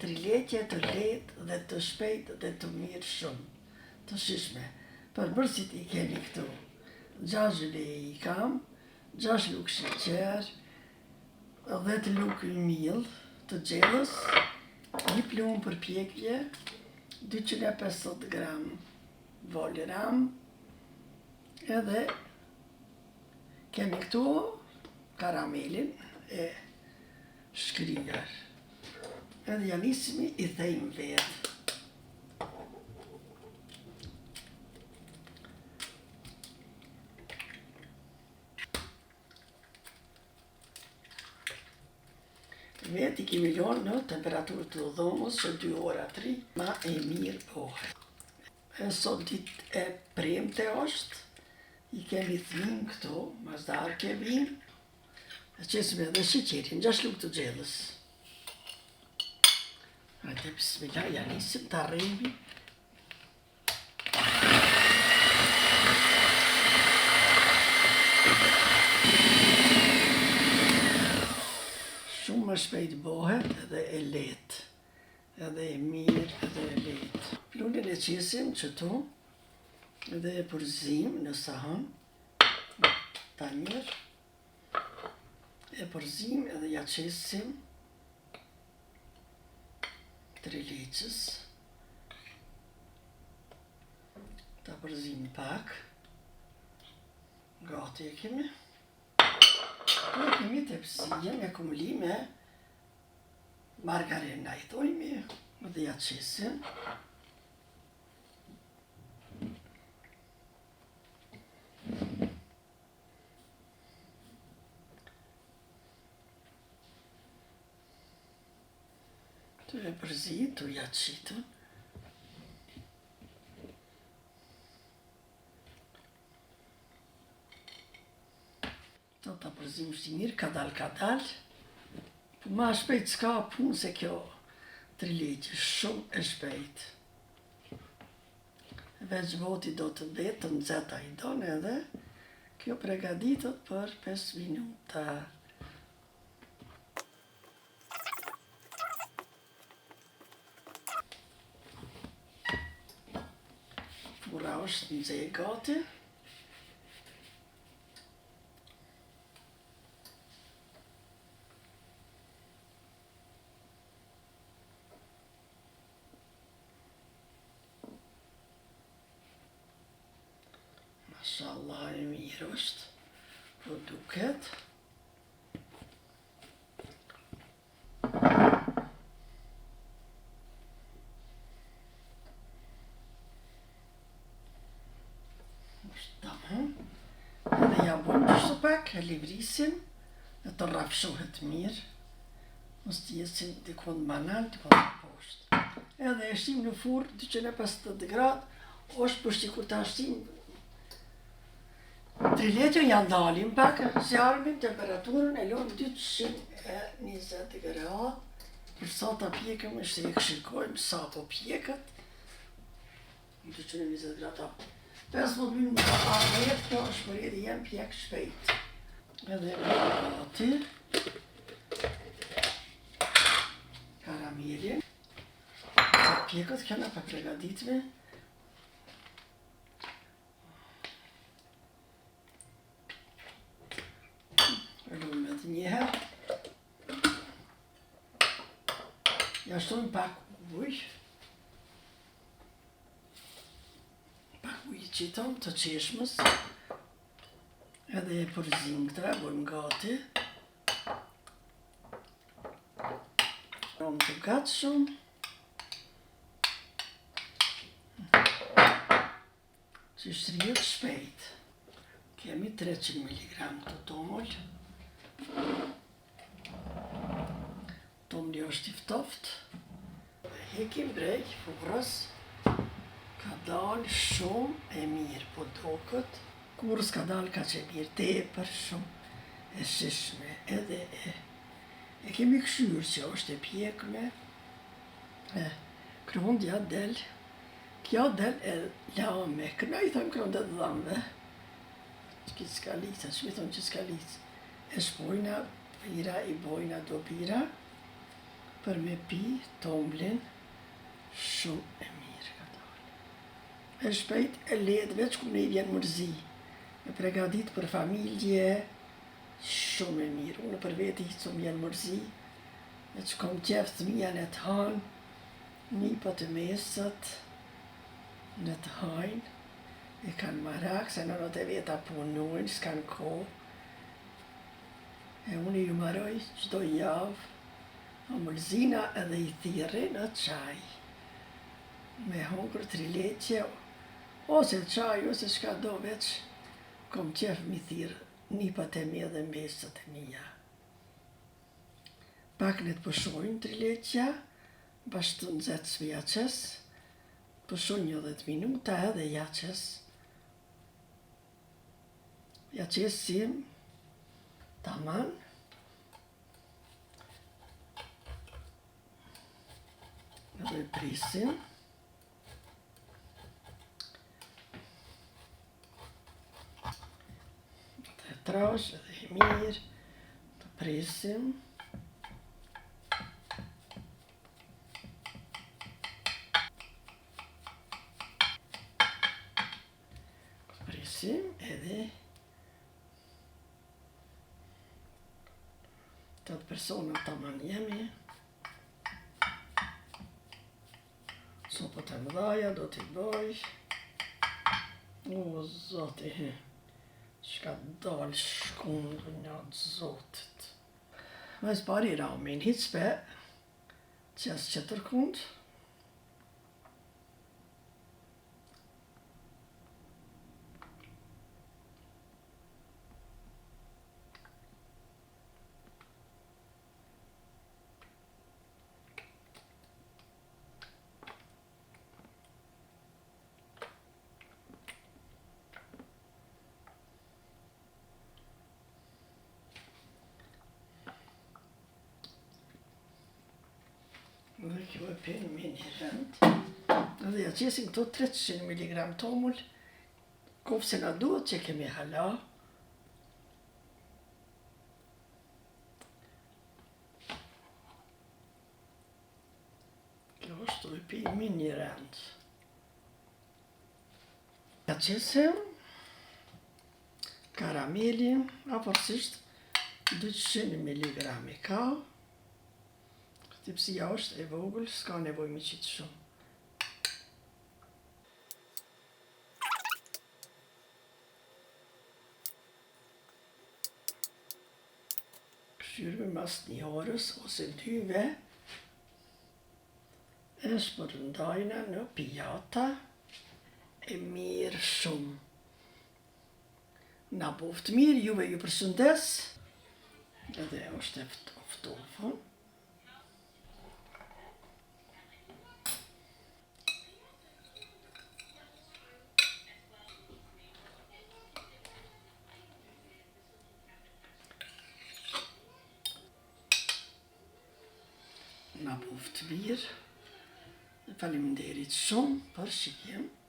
tërheqje të letë dhe të shpejt dhe të mirë shumë, të shishme. Për bërësit i kemi këtu, gjash le i kam, gjash lukë sheqer, dhe të lukë i mil të gjelës, një plumë për pjekje, 250 gram volë ram, edhe kemi këtu karamelin e shkrijar. Janismi i thejmë vetë. Vetë i kemi lonë në temperaturë të dhomës që 2 ora 3, ma e mirë pohë. E sot dit e premë të është, i kemi thmin këtu, mazdarë ke vinë, e qesim edhe shqeqerin, gjash lukë të gjellës. Hajde, bismillah, janisim të arrejmi. Shumë më shpejt bohet edhe e letë, edhe e mirë edhe e letë. Plunin e qesim që tu, edhe e përzim në sahën, ta njërë, e përzim edhe ja qesim leqës, ta përzim pak, gati e kemi, Tu e kemi të pësije me kumli me margarina i thojmi, dhe ja qesim, Tu e përzi, tu ja qitu. Do të përzim shti mirë, kadal, kadal. Po ma shpejt s'ka punë se kjo tri legjë, shumë e shpejt. Veç voti do të betë, të nëzeta i donë edhe, kjo pregaditët për 5 minuta. Außen Rust Maşallah, Mirost, Produket. Kështu pak, e livrisim, e të rafshohet mirë. Mos të jesin dikon banal, dikon të poshtë. Edhe e shtim në furë 250 gradë, është për shti kur ta shtim Tri letër janë dalim pak, se armin temperaturën e lonë 220 gradë, për sa ta pjekëm, është e këshirkojmë sa po pjekët, 220 gradë. 15 minuta a rrët, kjo është për edhe jem pjek shpejt. Edhe gati, karamelin, sa pjekët kena pa pregaditme, Lumë edhe njëherë. Ja shtojmë pak ujë. Pak ujë qiton të qeshmës. Edhe e përzim këta, bojmë gati. Romë të gatë shumë. Që shtrijet shpejt. Kemi 300 mg të tomull. Tomli është i ftoft. Hekim brej, furës. Ka dalë shumë e mirë, po dokët. Kur s'ka dalë ka që mirë, te për shumë e shishme, edhe e. E kemi këshyrë që është e pjekme. E, krondja del, kjo del e lame, këna i thëmë krondet dhamve. Që ki s'ka lica, që mi thonë që s'ka lica e shpojna pira i bojna do pira për me pi tomblin Shumë e mirë ka dalë. E shpejt e letë veç ku ne i vjenë mërzi. Me pregadit për familje, shumë e mirë. Unë për veti që më vjenë mërzi, e që kom qefë të mija në të hanë, një për të mesët, në të hajnë, e kanë marak, se në të veta punojnë, s'kanë kohë. E unë ju maroj qdo javë, a mërzina edhe i thire në qaj. Me hongër tri leqe, ose qaj, ose shka do veç, kom qef mi thirë një pat e mi edhe mbesët e mija. Pak në të pëshojnë tri leqja, bashkë të nëzetë së vjaqës, pëshojnë një dhët minuta edhe jaqës. Jaqës sim, taman, edhe prisim. Të trash edhe i mirë, të prisim. Të prisim edhe të të persona të aman jemi. Sopët e mëdhaja do t'i bëj. O, zoti, shka dalë shkundu një atë zotit. Vajzë pari ramin, hitë spe, që asë Dhe një rënd. Dhe ja qesin këto 300 mg tomull, kofë se nga duhet që kemi hala. Kjo është një rënd. Ja qesim karameli, apërsisht 200 mg ka, Tipsia është e vogël, s'ka nevoj me qitë shumë. Këshyrëve mas një orës ose dyve, e shpërndajna në pijata e mirë shumë. Na boftë mirë, juve ju përshëndes, edhe është e ftofën. Na boftë mirë. Faleminderit shumë për shikim.